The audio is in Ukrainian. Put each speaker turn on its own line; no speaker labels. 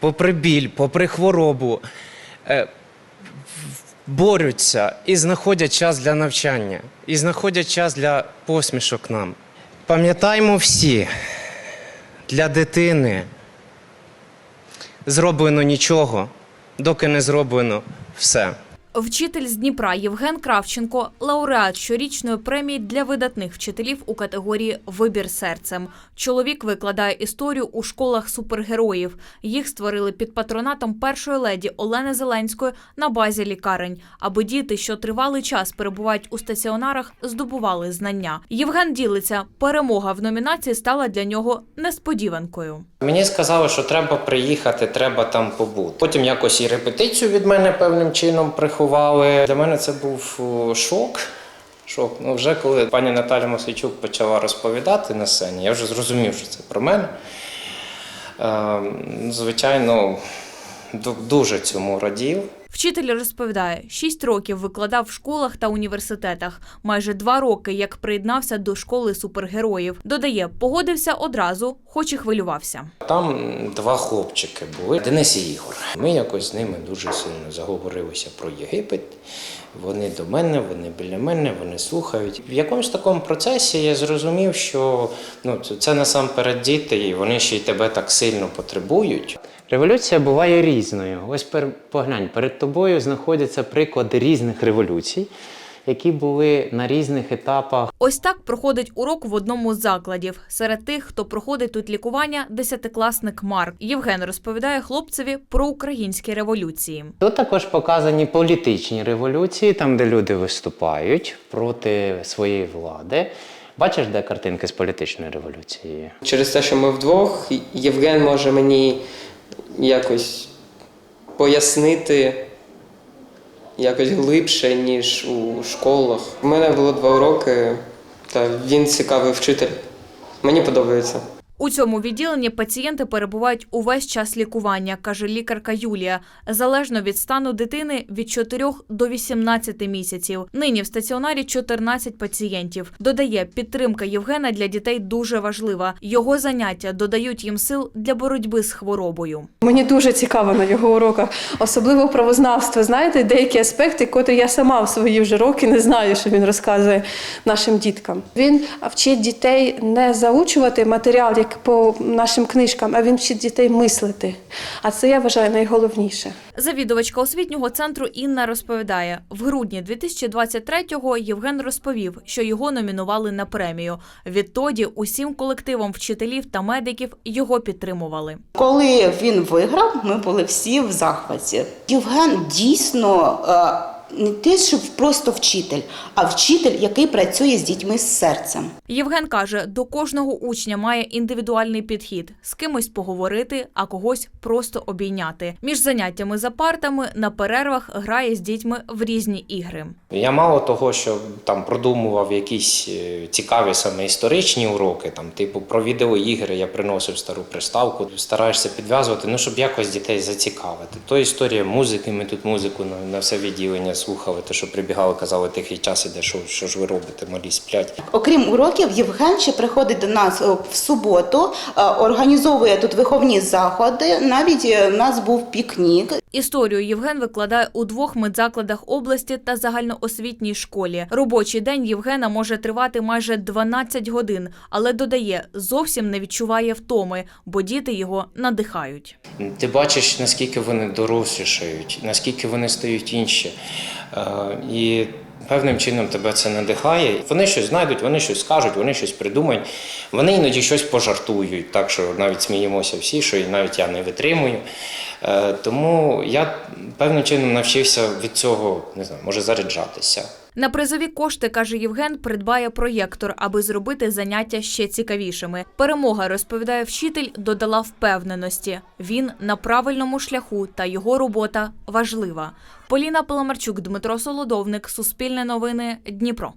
попри біль, попри хворобу, е, борються і знаходять час для навчання, і знаходять час для посмішок нам. Пам'ятаємо всі, для дитини зроблено нічого, доки не зроблено все.
Вчитель з Дніпра Євген Кравченко лауреат щорічної премії для видатних вчителів у категорії Вибір серцем. Чоловік викладає історію у школах супергероїв. Їх створили під патронатом першої леді Олени Зеленської на базі лікарень, аби діти, що тривалий час перебувають у стаціонарах, здобували знання. Євген ділиться, перемога в номінації стала для нього несподіванкою.
Мені сказали, що треба приїхати, треба там побути. Потім якось і репетицію від мене певним чином приховали. Для мене це був шок. Шок. Ну, вже коли пані Наталя Мосичук почала розповідати на сцені, я вже зрозумів, що це про мене. Е, ну, звичайно, дуже цьому радів.
Вчитель розповідає, шість років викладав в школах та університетах. Майже два роки як приєднався до школи супергероїв. Додає, погодився одразу, хоч і хвилювався.
Там два хлопчики були, Денис і Ігор. Ми якось з ними дуже сильно заговорилися про Єгипет. Вони до мене, вони біля мене, вони слухають. В якомусь такому процесі я зрозумів, що ну, це- насамперед діти, і вони ще й тебе так сильно потребують.
Революція буває різною. Ось пер, поглянь, перед тобою знаходяться приклади різних революцій, які були на різних етапах.
Ось так проходить урок в одному з закладів. Серед тих, хто проходить тут лікування, десятикласник Марк. Євген розповідає хлопцеві про українські революції.
Тут також показані політичні революції, там, де люди виступають проти своєї влади. Бачиш, де картинки з політичної революції?
Через те, що ми вдвох, Євген може мені якось пояснити якось глибше, ніж у школах. У мене було два роки, та він цікавий вчитель. Мені подобається.
У цьому відділенні пацієнти перебувають увесь час лікування, каже лікарка Юлія, залежно від стану дитини від 4 до 18 місяців. Нині в стаціонарі 14 пацієнтів. Додає, підтримка Євгена для дітей дуже важлива. Його заняття додають їм сил для боротьби з хворобою.
Мені дуже цікаво на його уроках, особливо правознавство. Знаєте, деякі аспекти, котрі я сама в свої вже роки не знаю, що він розказує нашим діткам. Він вчить дітей не заучувати матеріал, як по нашим книжкам, а він вчить дітей мислити. А це я вважаю найголовніше.
Завідувачка освітнього центру Інна розповідає, в грудні 2023-го Євген розповів, що його номінували на премію. Відтоді усім колективом вчителів та медиків його підтримували.
Коли він виграв, ми були всі в захваті. Євген дійсно е, не те, що просто вчитель, а вчитель, який працює з дітьми з серцем.
Євген каже, до кожного учня має індивідуальний підхід з кимось поговорити, а когось просто обійняти. Між заняттями за партами на перервах грає з дітьми в різні ігри.
Я мало того, що там продумував якісь е, цікаві саме історичні уроки, там, типу про відеоігри, я приносив стару приставку, стараєшся підв'язувати, ну щоб якось дітей зацікавити. То історія музики, ми тут музику на, на все відділення слухали, то що прибігали, казали, тихий час іде, що, що ж ви робите, малі сплять.
Окрім уроків, Євген ще приходить до нас е, в суботу, е, організовує тут виховні заходи. Навіть е, у нас був пікнік.
Історію Євген викладає у двох медзакладах області та загальноосвітній школі. Робочий день Євгена може тривати майже 12 годин, але додає, зовсім не відчуває втоми, бо діти його надихають.
Ти бачиш, наскільки вони дорослішають, наскільки вони стають інші. Е, І певним чином тебе це надихає. Вони щось знайдуть, вони щось скажуть, вони щось придумають. Вони іноді щось пожартують, так що навіть сміємося всі, що і навіть я не витримую. Е, Тому я певним чином навчився від цього, не знаю, може заряджатися.
На призові кошти, каже Євген, придбає проєктор, аби зробити заняття ще цікавішими. Перемога, розповідає вчитель, додала впевненості. Він на правильному шляху, та його робота важлива. Поліна Паламарчук, Дмитро Солодовник, Суспільне новини, Дніпро.